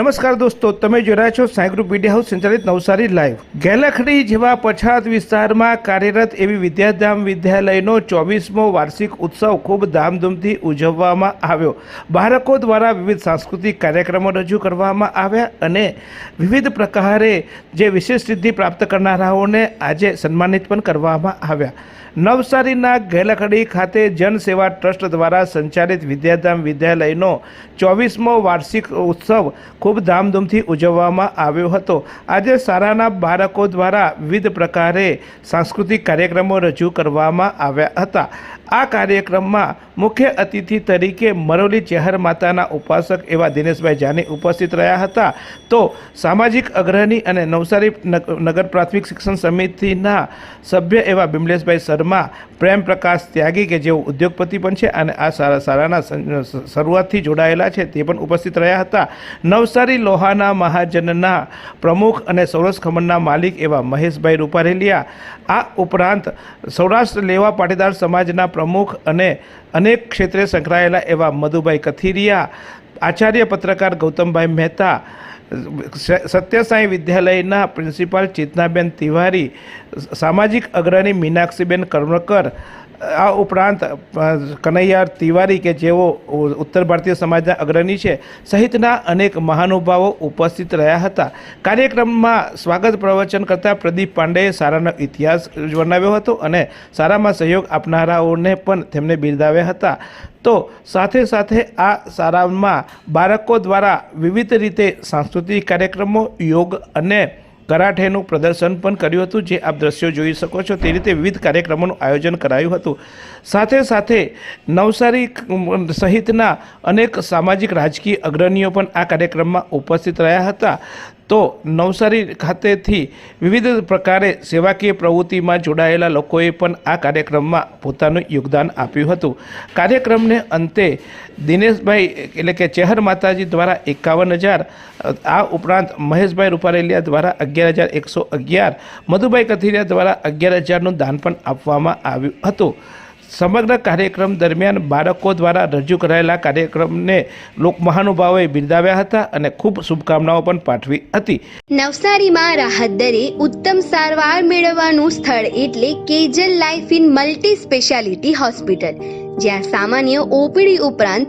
નમસ્કાર દોસ્તો, તમે જોઈ રહ્યા છો સાઈ ગ્રુપ મીડિયા હાઉસ સંચાલિત નવસારી લાઈવ. ગેલખડી જેવા પછાત વિસ્તારમાં કાર્યરત એવી વિદ્યાધામ વિદ્યાલયનો ચોવીસમો વાર્ષિક ઉત્સવ ખૂબ ધામધૂમથી ઉજવવામાં આવ્યો. બાળકો દ્વારા વિવિધ સાંસ્કૃતિક કાર્યક્રમો રજૂ કરવામાં આવ્યા અને વિવિધ પ્રકારે જે વિશેષ સિદ્ધિ પ્રાપ્ત કરનારાઓને આજે સન્માનિત પણ કરવામાં આવ્યા. નવસારીના ગેલખડી ખાતે જનસેવા ટ્રસ્ટ દ્વારા સંચાલિત વિદ્યાધામ વિદ્યાલયનો ચોવીસમો વાર્ષિક ઉત્સવ ખૂબ ધામધૂમથી ઉજવવામાં આવ્યો હતો. આજે શાળાના બાળકો દ્વારા વિવિધ પ્રકારે સાંસ્કૃતિક કાર્યક્રમો રજૂ કરવામાં આવ્યા હતા. આ કાર્યક્રમમાં મુખ્ય અતિથિ તરીકે મરોલી ચહેર માતાના ઉપાસક એવા દિનેશભાઈ જાની ઉપસ્થિત રહ્યા હતા. તો સામાજિક અગ્રણી અને નવસારી નગ- નગર પ્રાથમિક શિક્ષણ સમિતિના સભ્ય એવા બિમલેશભાઈ શર્મા પ્રેમ પ્રકાશ ત્યાગી કે જેઓ ઉદ્યોગપતિ પણ છે અને આ સારા સારાના શરૂઆતથી જોડાયેલા છે તે પણ ઉપસ્થિત રહ્યા હતા. નવસારી લોહાના મહાજનના પ્રમુખ અને સૌરસ ખમણના માલિક એવા મહેશભાઈ રૂપારેલિયા. આ ઉપરાંત સૌરાષ્ટ્ર લેવા પાટીદાર સમાજના પ્રમુખ અને અનેક ક્ષેત્રે સંકળાયેલા એવા મધુભાઈ કથિરિયા, આચાર્ય પત્રકાર ગૌતમભાઈ મહેતા સત્યસાઈ વિદ્યાલયના પ્રિન્સિપાલ ચેતનાબેન તિવારી, સામાજિક અગ્રણી મીનાક્ષીબેન કર્મકર આ ઉપરાંત કનૈયા તિવારી કે જેઓ ઉત્તર ભારતીય સમાજના અગ્રણી છે, સહિતના અનેક મહાનુભાવો ઉપસ્થિત રહ્યા હતા. કાર્યક્રમમાં સ્વાગત પ્રવચન કરતા પ્રદીપ પાંડેએ સારાનો ઇતિહાસ વર્ણવ્યો હતો અને સારામાં સહયોગ આપનારાઓને પણ તેમને બિરદાવ્યા હતા. તો સાથે સાથે આ શાળામાં બાળકો દ્વારા વિવિધ રીતે સાંસ્કૃતિક કાર્યક્રમો, યોગ અને કરાઠેનું પ્રદર્શન પણ કર્યું હતું, જે આપ દ્રશ્યો જોઈ શકો છો. તે રીતે વિવિધ કાર્યક્રમોનું આયોજન કરાયું હતું. સાથે સાથે નવસારી સહિતના અનેક સામાજિક, રાજકીય અગ્રણીઓ પણ આ કાર્યક્રમમાં ઉપસ્થિત રહ્યા હતા. તો નવસારી ખાતેથી વિવિધ પ્રકારે સેવાકીય પ્રવૃત્તિમાં જોડાયેલા લોકોએ પણ આ કાર્યક્રમમાં પોતાનું યોગદાન આપ્યું હતું. કાર્યક્રમને અંતે દિનેશભાઈ, એટલે કે ચહર માતાજી દ્વારા એકાવન હજાર આ ઉપરાંત મહેશભાઈ રૂપારેલિયા દ્વારા અગિયાર હજાર એકસો અગિયાર, મધુભાઈ કથિરિયા દ્વારા અગિયાર હજારનું દાન પણ આપવામાં આવ્યું હતું. સમગ્ર કાર્યક્રમ દરમિયાન બાળકો દ્વારા રજૂ કરાયેલા કાર્યક્રમને લોક મહાનુભાવોએ બિરદાવ્યા હતા અને ખૂબ શુભકામનાઓ પણ પાઠવી હતી. નવસારીમાં રાહત દરે ઉત્તમ સારવાર મેળવવાનું સ્થળ એટલે Kejal life in multi speciality hospital, જ્યાં સામાન્ય ઓપીડી ઉપરાંત